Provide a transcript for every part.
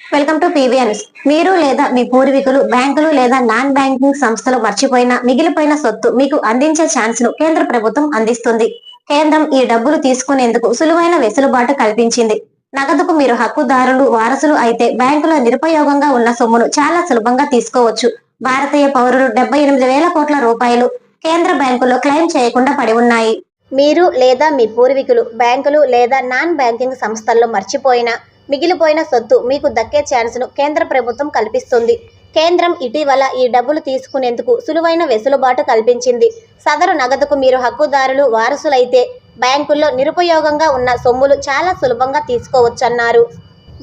Welcome to PVNS మీరు లేదా మీ పూర్వీకులు బ్యాంకులు లేదా నాన్ బ్యాంకింగ్ సంస్థలు మర్చిపోయిన మిగిలిపోయిన సొత్తు మీకు అందించే ఛాన్స్ను కేంద్ర ప్రభుత్వం అందిస్తుంది. కేంద్రం ఈ డబ్బులు తీసుకునేందుకు సులువైన వెసులుబాటు కల్పించింది. నగదుకు మీరు హక్కుదారులు వారసులు అయితే బ్యాంకులో నిరుపయోగంగా ఉన్న సొమ్మును చాలా సులభంగా తీసుకోవచ్చు. భారతీయ పౌరులు డెబ్బై ఎనిమిది వేల కోట్ల రూపాయలు కేంద్ర బ్యాంకులో క్లెయిమ్ చేయకుండా పడి ఉన్నాయి. మీరు లేదా మీ పూర్వీకులు బ్యాంకులు లేదా నాన్ బ్యాంకింగ్ సంస్థల్లో మర్చిపోయిన మిగిలిపోయిన సొత్తు మీకు దక్కే ఛాన్స్ను కేంద్ర ప్రభుత్వం కల్పిస్తుంది. కేంద్రం ఇటీవల ఈ డబ్బులు తీసుకునేందుకు సులువైన వెసులుబాటు కల్పించింది. సదరు నగదుకు మీరు హక్కుదారులు వారసులైతే బ్యాంకుల్లో నిరుపయోగంగా ఉన్న సొమ్ములు చాలా సులభంగా తీసుకోవచ్చన్నారు.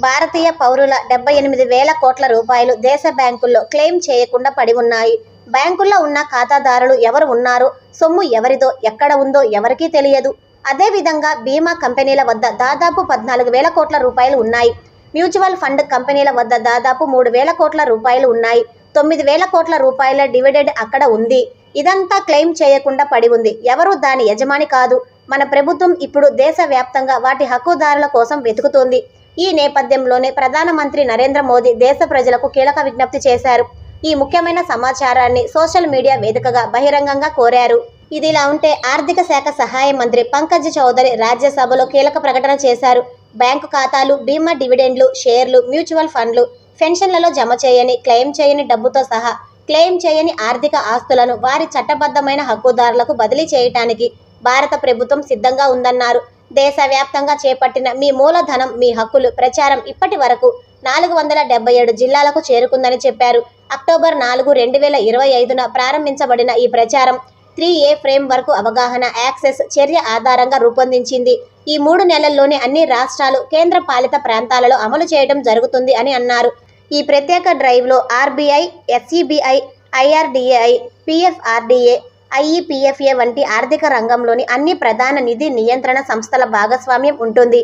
భారతీయ పౌరుల డెబ్బై ఎనిమిది వేల కోట్ల రూపాయలు దేశ బ్యాంకుల్లో క్లెయిమ్ చేయకుండా పడి ఉన్నాయి. బ్యాంకుల్లో ఉన్న ఖాతాదారులు ఎవరు ఉన్నారో? సొమ్ము ఎవరిదో ఎక్కడ ఉందో ఎవరికీ తెలియదు. అదేవిధంగా బీమా కంపెనీల వద్ద దాదాపు పద్నాలుగు వేల కోట్ల రూపాయలు ఉన్నాయి. మ్యూచువల్ ఫండ్ కంపెనీల వద్ద దాదాపు మూడు వేల కోట్ల రూపాయలు ఉన్నాయి. తొమ్మిది వేల కోట్ల రూపాయల డివిడెండ్ అక్కడ ఉంది. ఇదంతా క్లెయిమ్ చేయకుండా పడి ఉంది. ఎవరు దాని యజమాని కాదు. మన ప్రభుత్వం ఇప్పుడు దేశవ్యాప్తంగా వాటి హక్కుదారుల కోసం వెతుకుతోంది. ఈ నేపథ్యంలోనే ప్రధానమంత్రి నరేంద్ర మోదీ దేశ ప్రజలకు కీలక విజ్ఞప్తి చేశారు. ఈ ముఖ్యమైన సమాచారాన్ని సోషల్ మీడియా వేదికగా బహిరంగంగా కోరారు. ఇదిలా ఉంటే ఆర్థిక శాఖ సహాయ మంత్రి పంకజ్ చౌదరి రాజ్యసభలో కీలక ప్రకటన చేశారు. బ్యాంకు ఖాతాలు బీమా డివిడెండ్లు షేర్లు మ్యూచువల్ ఫండ్లు పెన్షన్లలో జమ చేయని క్లెయిమ్ చేయని డబ్బుతో సహా క్లెయిమ్ చేయని ఆర్థిక ఆస్తులను వారి చట్టబద్ధమైన హక్కుదారులకు బదిలీ చేయటానికి భారత ప్రభుత్వం సిద్ధంగా ఉందన్నారు. దేశవ్యాప్తంగా చేపట్టిన మీ మూలధనం మీ హక్కులు ప్రచారం ఇప్పటి వరకు నాలుగు వందల డెబ్బై ఏడు జిల్లాలకు చేరుకుందని చెప్పారు. అక్టోబర్ నాలుగు రెండు వేల ఇరవై ఐదున ప్రారంభించబడిన ఈ ప్రచారం త్రీ ఏ ఫ్రేమ్ వరకు అవగాహన యాక్సెస్ చర్య ఆధారంగా రూపొందించింది. ఈ మూడు నెలల్లోనే అన్ని రాష్ట్రాలు కేంద్ర పాలిత ప్రాంతాలలో అమలు చేయడం జరుగుతుంది అని అన్నారు. ఈ ప్రత్యేక డ్రైవ్లో RBI SEBI IRDAI PFRDA IEPFA వంటి ఆర్థిక రంగంలోని అన్ని ప్రధాన నిధి నియంత్రణ సంస్థల భాగస్వామ్యం ఉంటుంది.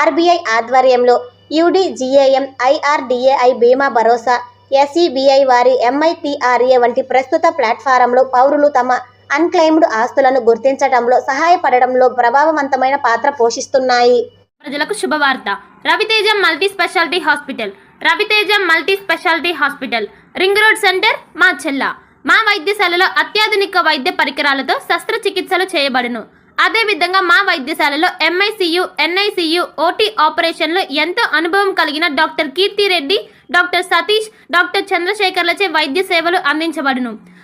ఆర్బీఐ ఆధ్వర్యంలో యూడీజీఏఎం ఐఆర్డీఏఐ బీమా భరోసా ఎస్ఈబిఐ వారి ఎంఐటిఆర్ఏ వంటి ప్రస్తుత ప్లాట్ఫారంలో పౌరులు తమ అన్క్లెయిమ్డ్ ఆస్తులను గుర్తించడంలో సహాయపడడంలో ప్రభావవంతమైన పాత్ర పోషిస్తున్నాయి. ప్రజలకు శుభవార్త. Raviteja multi speciality hospital. Raviteja multi speciality hospital. Ring road centre మా చెల్ల. మా వైద్యశాలలో అత్యాధునిక వైద్య పరికరాలతో శస్త్రచికిత్సలు చేయబడును. అదేవిధంగా మా వైద్యశాలలో ఎంఐసియు ఎన్ఐసియు ఓటీ ఆపరేషన్లు ఎంతో అనుభవం కలిగిన doctor Keerthi Reddy doctor Satish doctor చంద్రశేఖర్లచే వైద్య సేవలు అందించబడును.